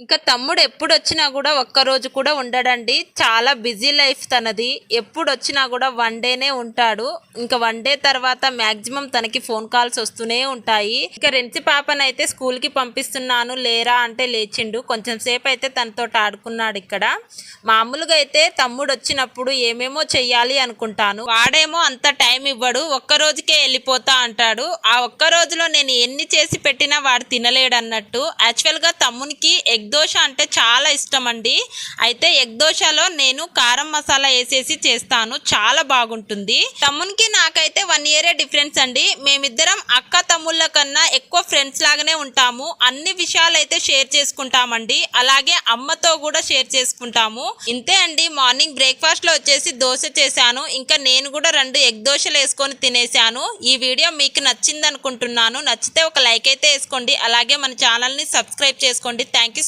ఇంకా తమ్ముడు ఎప్పుడు వచ్చినా కూడా ఒక్క రోజు కూడా ఉండడండి. చాలా బిజీ లైఫ్ తనది. ఎప్పుడు వచ్చినా కూడా వన్ డేనే ఉంటాడు. ఇంకా వన్ డే తర్వాత మ్యాక్సిమం తనకి ఫోన్ కాల్స్ వస్తూనే ఉంటాయి. ఇంకా రెంచి పాపనైతే స్కూల్కి పంపిస్తున్నాను. లేరా అంటే లేచిండు. కొంచెం సేపు అయితే తనతో ఆడుకున్నాడు ఇక్కడ. మామూలుగా అయితే తమ్ముడు వచ్చినప్పుడు ఏమేమో చెయ్యాలి అనుకుంటాను. వాడేమో అంత టైం ఇవ్వడు. ఒక్క రోజుకే వెళ్ళిపోతా అంటాడు. ఆ ఒక్క రోజులో నేను ఎన్ని చేసి పెట్టినా వాడు తినలేడు అన్నట్టు యాక్చువల్గా తమ్మునికి ఎగ్ దోశ అంటే చాలా ఇష్టం అండి అయితే ఎగ్ దోశలో నేను కారం మసాలా వేసేసి చేస్తాను. చాలా బాగుంటుంది. తమ్మునికి నాకైతే వన్ ఇయరే డిఫరెన్స్ అండి. మేమిద్దరం అక్క తమ్ముళ్ళ కన్నా ఎక్కువ ఫ్రెండ్స్ లాగానే ఉంటాము. అన్ని విషయాలు అయితే షేర్ చేసుకుంటామండి. అలాగే అమ్మతో కూడా షేర్ చేసుకుంటాము. ఇంతే అండి. మార్నింగ్ బ్రేక్ఫాస్ట్లో వచ్చేసి దోశ చేశాను. ఇంకా నేను కూడా రెండు ఎగ్ దోశలు వేసుకొని తినేశాను. ఈ వీడియో మీకు నచ్చింది అనుకుంటున్నాను నచ్చితే ఒక లైక్ అయితే వేసుకోండి. అలాగే మన ఛానల్ని సబ్స్క్రైబ్ చేసుకోండి. Thank you